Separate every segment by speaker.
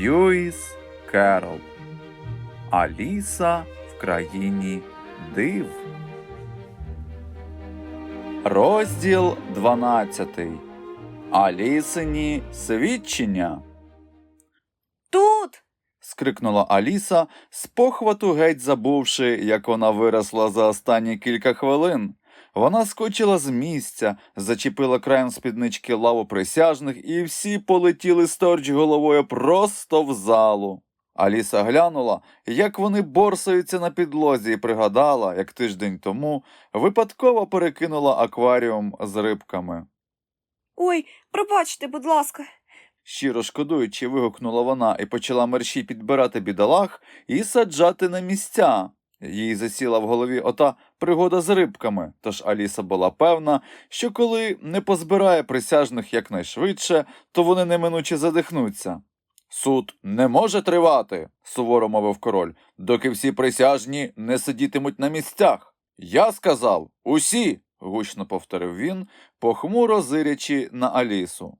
Speaker 1: Льюіс Керол. Аліса в країні див. Розділ 12. Алісині свідчення.
Speaker 2: Тут.
Speaker 1: скрикнула Аліса, з похвату геть забувши, як вона виросла за останні кілька хвилин. Вона скочила з місця, зачепила краєм спіднички лаву присяжних, і всі полетіли сторч головою просто в залу. Аліса глянула, як вони борсаються на підлозі, і пригадала, як тиждень тому випадково перекинула акваріум з рибками.
Speaker 2: Ой, пробачте, будь ласка.
Speaker 1: Щиро шкодуючи, вигукнула вона і почала мерщій підбирати бідолах і саджати на місця. Їй засіла в голові ота пригода з рибками, тож Аліса була певна, що коли не позбирає присяжних якнайшвидше, то вони неминуче задихнуться. Суд не може тривати, суворо мовив король, доки всі присяжні не сидітимуть на місцях. Я сказав усі, гучно повторив він, похмуро зирячи на Алісу.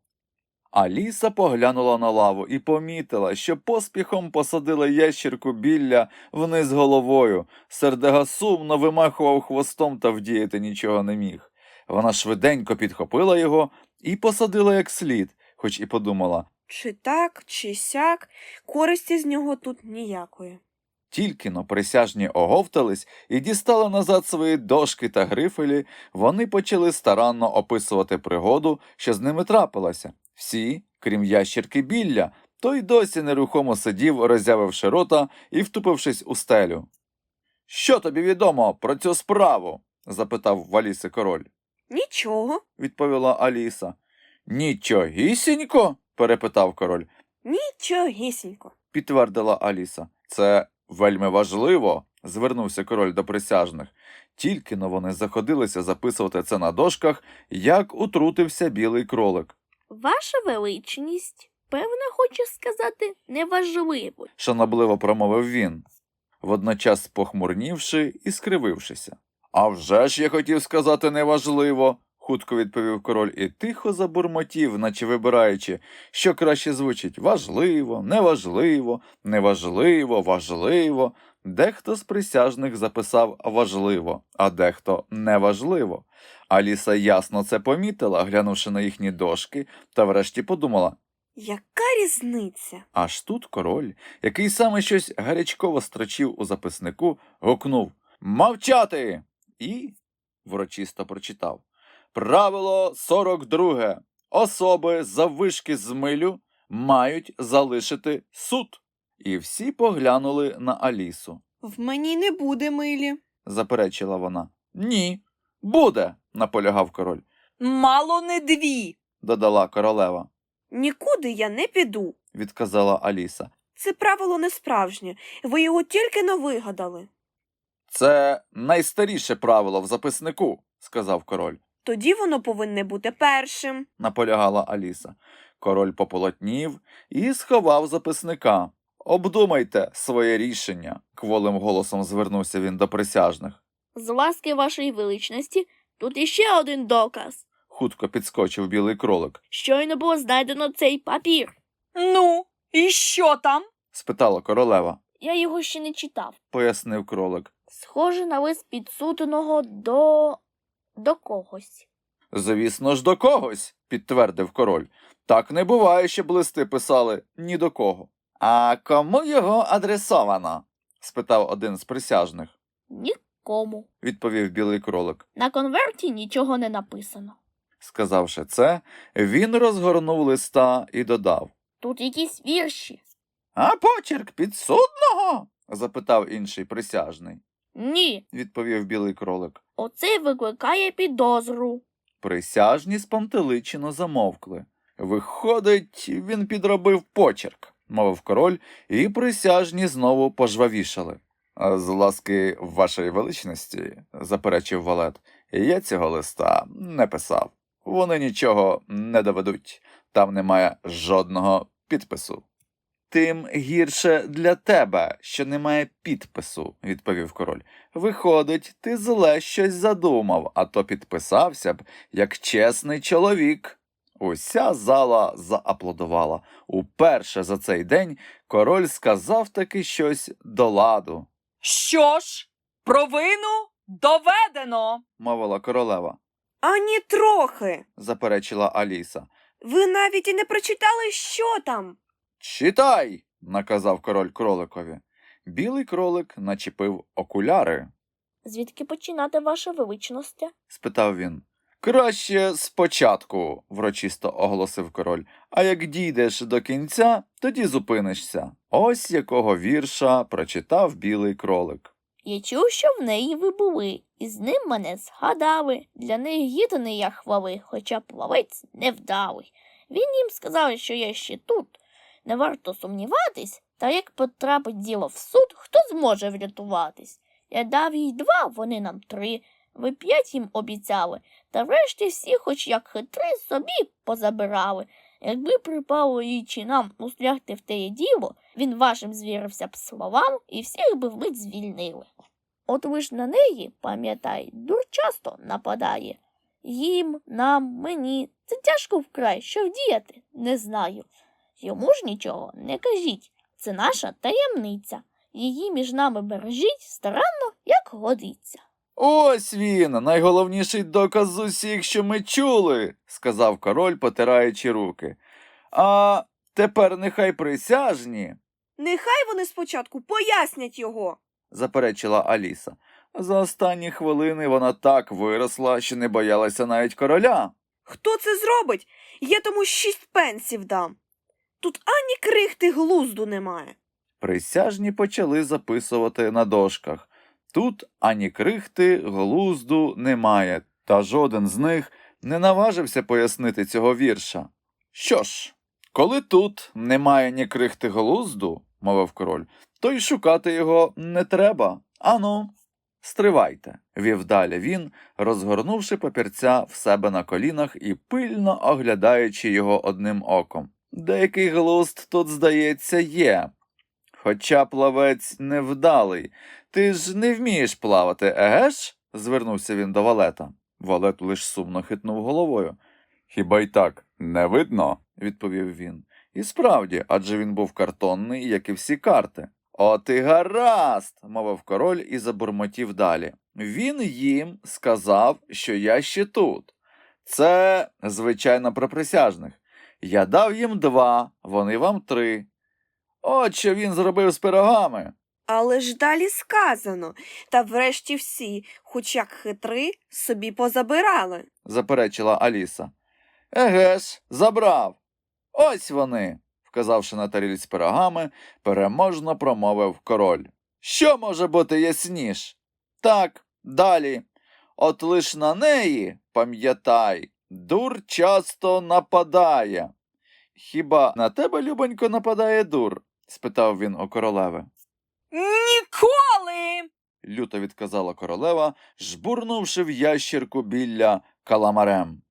Speaker 1: Аліса поглянула на лаву і помітила, що поспіхом посадила ящірку білля вниз головою. Сердега сумно вимахував хвостом та вдіяти нічого не міг. Вона швиденько підхопила його і посадила як слід, хоч і подумала,
Speaker 2: Чи так, чи сяк, користі з нього тут ніякої.
Speaker 1: Тільки но присяжні оговтались і дістали назад свої дошки та грифелі, вони почали старанно описувати пригоду, що з ними трапилася. Всі, крім ящірки білля, той досі нерухомо сидів, роззявивши рота і втупившись у стелю. Що тобі відомо про цю справу? запитав в Аліси король.
Speaker 2: Нічого,
Speaker 1: Відповіла Аліса. Нічогісінько? перепитав король.
Speaker 2: нічогісінько.
Speaker 1: підтвердила Аліса. Це вельми важливо, звернувся король до присяжних. Тільки но вони заходилися записувати це на дошках, як утрутився білий кролик.
Speaker 3: Ваша величність, певно, хоче сказати неважливо.
Speaker 1: шанобливо промовив він, водночас похмурнівши і скривившися. А вже ж я хотів сказати неважливо, хутко відповів король і тихо забурмотів, наче вибираючи, що краще звучить важливо, неважливо, неважливо, важливо. Дехто з присяжних записав важливо, а дехто неважливо. Аліса ясно це помітила, глянувши на їхні дошки, та врешті подумала,
Speaker 2: Яка різниця?
Speaker 1: Аж тут король, який саме щось гарячково строчив у записнику, гукнув Мовчати! і врочисто прочитав Правило 42. Особи заввишки з милю мають залишити суд. І всі поглянули на Алісу.
Speaker 2: В мені не буде милі.
Speaker 1: Заперечила вона. Ні, буде, наполягав король,
Speaker 2: Мало не дві.
Speaker 1: додала королева,
Speaker 2: Нікуди я не піду.
Speaker 1: відказала Аліса.
Speaker 2: Це правило не справжнє. Ви його тільки но вигадали.
Speaker 1: Це найстаріше правило в записнику, сказав король.
Speaker 2: Тоді воно повинне бути першим.
Speaker 1: наполягала Аліса. Король пополотнів і сховав записника. Обдумайте своє рішення, кволим голосом звернувся він до присяжних.
Speaker 3: З ласки вашої величності, тут іще один доказ.
Speaker 1: Хутко підскочив білий кролик,
Speaker 3: Щойно було знайдено цей папір.
Speaker 2: Ну, і що там?
Speaker 1: спитала королева,
Speaker 3: Я його ще не читав.
Speaker 1: пояснив кролик.
Speaker 3: Схоже на лист підсуденого до. До когось.
Speaker 1: Звісно ж, до когось, підтвердив король. Так не буває, щоб листи писали ні до кого. А кому його адресовано? спитав один з присяжних,
Speaker 3: Нікому.
Speaker 1: відповів білий кролик.
Speaker 3: На конверті нічого не написано.
Speaker 1: Сказавши це, він розгорнув листа і додав.
Speaker 3: Тут якісь вірші.
Speaker 1: А почерк підсудного? запитав інший присяжний,
Speaker 3: Ні,
Speaker 1: відповів білий кролик.
Speaker 3: оцей викликає підозру.
Speaker 1: Присяжні спантеличено замовкли. Виходить, він підробив почерк, мовив король, і присяжні знову пожвавішали. З ласки вашої величності, заперечив Валет, я цього листа не писав. Вони нічого не доведуть, там немає жодного підпису. Тим гірше для тебе, що немає підпису, відповів король. Виходить, ти зле щось задумав, а то підписався б як чесний чоловік. Уся зала зааплодувала. Уперше за цей день король сказав таки щось до ладу,
Speaker 4: Що ж, провину доведено.
Speaker 1: мовила королева,
Speaker 2: Ані трохи.
Speaker 1: заперечила Аліса.
Speaker 2: Ви навіть і не прочитали, що там.
Speaker 1: Читай, наказав король кроликові. Білий кролик начепив окуляри,
Speaker 3: Звідки починати ваша величність?
Speaker 1: спитав він. Краще спочатку, врочисто оголосив король, а як дійдеш до кінця, тоді зупинишся. Ось якого вірша прочитав білий кролик.
Speaker 3: Я чув, що в неї ви були, і з ним мене згадали. Для них гідний я хвали, хоча плавець невдалий. Він їм сказав, що я ще тут. Не варто сумніватись, та як потрапить діло в суд, хто зможе врятуватись? Я дав їй два, вони нам три. Ви п'ять їм обіцяли, та врешті всі, хоч як хитри, собі позабирали. Якби припало їй чи нам устрягти в теє діло, він вашим звірився б словам і всіх би вмить звільнили. От ви ж на неї, пам'ятай, дур часто нападає. Їм, нам, мені. Це тяжко вкрай, що вдіяти, не знаю. Йому ж нічого не кажіть. Це наша таємниця. Її між нами бережіть старанно, як годиться.
Speaker 1: Ось він, найголовніший доказ з усіх, що ми чули, сказав король, потираючи руки. А тепер нехай присяжні,
Speaker 2: Нехай вони спочатку пояснять його.
Speaker 1: заперечила Аліса. За останні хвилини вона так виросла, що не боялася навіть короля.
Speaker 2: Хто це зробить? Я тому шість пенсів дам. Тут ані крихти глузду немає.
Speaker 1: Присяжні почали записувати на дошках. Тут ані крихти, глузду немає, та жоден з них не наважився пояснити цього вірша. Що ж, коли тут немає ні крихти глузду, мовив король, то й шукати його не треба. Ану, стривайте, вів далі він, розгорнувши папірця в себе на колінах і пильно оглядаючи його одним оком. Деякий глузд тут, здається, є. Хоча плавець невдалий. Ти ж не вмієш плавати, еге ж? звернувся він до валета. Валет лиш сумно хитнув головою. Хіба й так не видно? відповів він. І справді, адже він був картонний, як і всі карти. От і гаразд, мовив король і забурмотів далі. Він їм сказав, що я ще тут. Це, звичайно, про присяжних. Я дав їм два, вони вам три. От що він зробив з пирогами.
Speaker 2: Але ж далі сказано, та врешті всі, хоч як хитри, собі позабирали.
Speaker 1: заперечила Аліса. Еге ж, забрав. Ось вони, вказавши на таріль з пирогами, переможно промовив король. Що може бути ясніш? Так, далі. От лиш на неї, пам'ятай, дур часто нападає. Хіба на тебе, любонько, нападає дур? спитав він у королеви.
Speaker 4: Ніколи.
Speaker 1: люто відказала королева, жбурнувши в ящірку біля каламарем.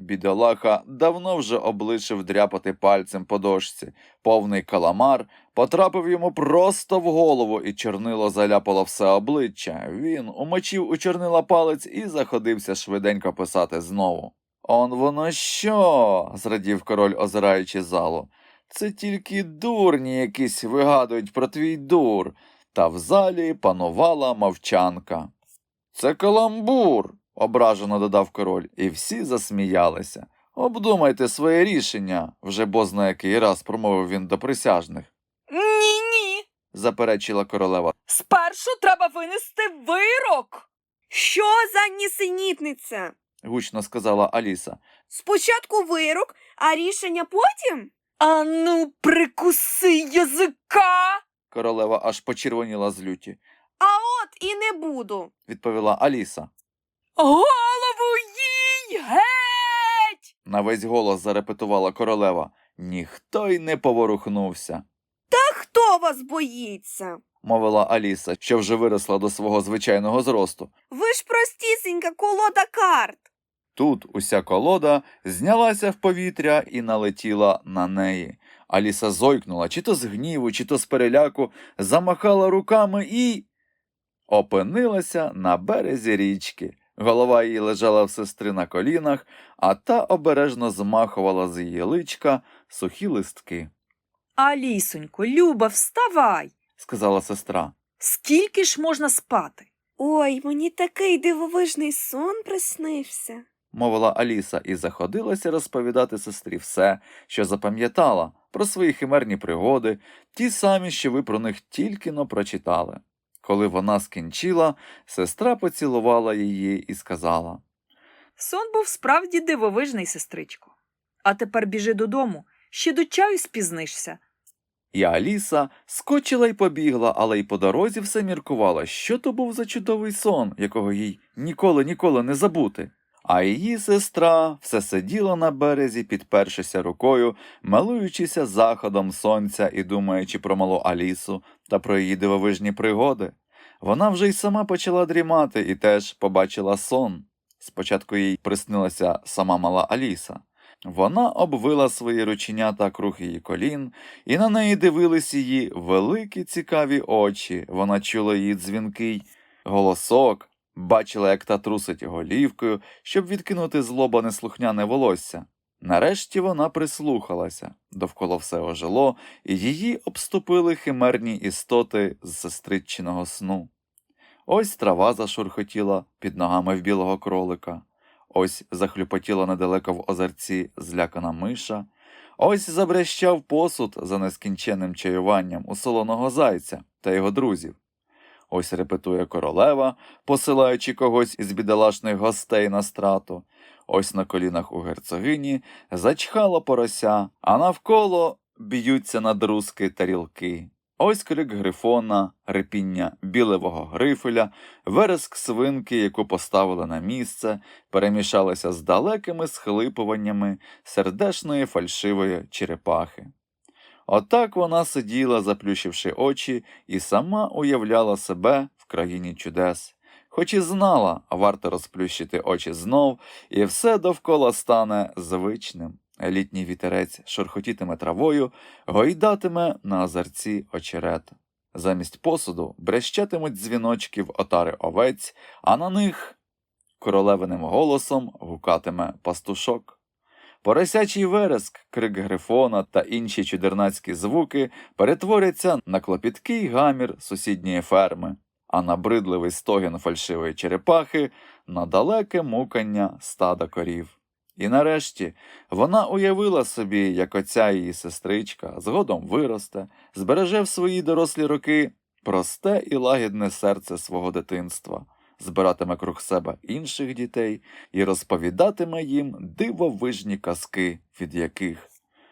Speaker 1: Бідолаха давно вже облишив дряпати пальцем по дошці. Повний каламар потрапив йому просто в голову, і чорнило заляпало все обличчя. Він умочив у чорнила палець і заходився швиденько писати знову. Он воно що? зрадів король, озираючи залу. Це тільки дурні якісь вигадують про твій дур. Та в залі панувала мовчанка. Це каламбур, ображено додав король, і всі засміялися. Обдумайте своє рішення, вже бозна який раз промовив він до присяжних,
Speaker 4: Ні, ні.
Speaker 1: заперечила королева.
Speaker 4: Спершу треба винести вирок.
Speaker 2: Що за нісенітниця?
Speaker 1: Гучно сказала Аліса.
Speaker 2: Спочатку вирок, а рішення потім?
Speaker 4: Ану, прикуси язика.
Speaker 1: Королева аж почервоніла з люті,
Speaker 2: А от і не буду.
Speaker 1: відповіла Аліса.
Speaker 4: Голову їй геть.
Speaker 1: На весь голос зарепетувала королева. Ніхто й не поворухнувся.
Speaker 2: А хто вас боїться?
Speaker 1: мовила Аліса, що вже виросла до свого звичайного зросту.
Speaker 2: Ви ж простісінька колода карт.
Speaker 1: Тут уся колода знялася в повітря і налетіла на неї. Аліса зойкнула, чи то з гніву, чи то з переляку, замахала руками і опинилася на березі річки. Голова її лежала в сестри на колінах, а та обережно змахувала з її личка сухі листки,
Speaker 4: Алісонько, Люба, вставай.
Speaker 1: сказала сестра.
Speaker 4: Скільки ж можна спати?
Speaker 2: Ой, мені такий дивовижний сон приснився.
Speaker 1: Мовила Аліса і заходилася розповідати сестрі все, що запам'ятала про свої химерні пригоди, ті самі, що ви про них тільки но прочитали. Коли вона скінчила, сестра поцілувала її і сказала
Speaker 4: Сон був справді дивовижний, сестричко. А тепер біжи додому, ще до чаю спізнишся.
Speaker 1: І Аліса скочила й побігла, але й по дорозі все міркувала, що то був за чудовий сон, якого їй ніколи ніколи не забути. А її сестра все сиділа на березі, підпершися рукою, милуючися заходом сонця і думаючи про малу Алісу та про її дивовижні пригоди. Вона вже й сама почала дрімати і теж побачила сон. Спочатку їй приснилася сама мала Аліса. Вона обвила свої рученята круг її колін, і на неї дивились її великі цікаві очі. Вона чула її дзвінкий голосок, бачила, як та трусить голівкою, щоб відкинути злоба неслухняне волосся. Нарешті вона прислухалася, довкола все ожило, і її обступили химерні істоти з сестриччиного сну. Ось трава зашурхотіла під ногами в білого кролика. Ось захлюпотіла недалеко в озерці злякана миша, ось забрящав посуд за нескінченним чаюванням у солоного зайця та його друзів. Ось репетує королева, посилаючи когось із бідолашних гостей на страту. Ось на колінах у герцогині зачхало порося, а навколо б'ються надрузки тарілки. Ось крик грифона, репіння білевого грифеля, вереск свинки, яку поставили на місце, перемішалися з далекими схлипуваннями сердешної фальшивої черепахи. Отак вона сиділа, заплющивши очі, і сама уявляла себе в країні чудес. Хоч і знала, варто розплющити очі знов, і все довкола стане звичним. Літній вітерець шурхотітиме травою, гойдатиме на озерці очерет. Замість посуду брещатимуть дзвіночки в отари овець, а на них королевиним голосом гукатиме пастушок. Поросячий вереск, крик грифона та інші чудернацькі звуки перетворяться на клопіткий гамір сусідньої ферми, а набридливий стогін фальшивої черепахи на далеке мукання стада корів. І нарешті вона уявила собі, як оця її сестричка згодом виросте, збереже в свої дорослі роки просте і лагідне серце свого дитинства, збиратиме круг себе інших дітей і розповідатиме їм дивовижні казки, від яких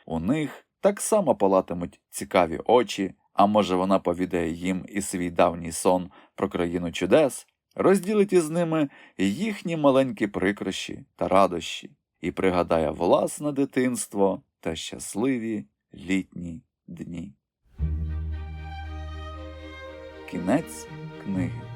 Speaker 1: у них так само палатимуть цікаві очі, а може вона повідає їм і свій давній сон про країну чудес, розділить із ними їхні маленькі прикрощі та радощі і пригадає власне дитинство та щасливі літні дні. Кінець книги.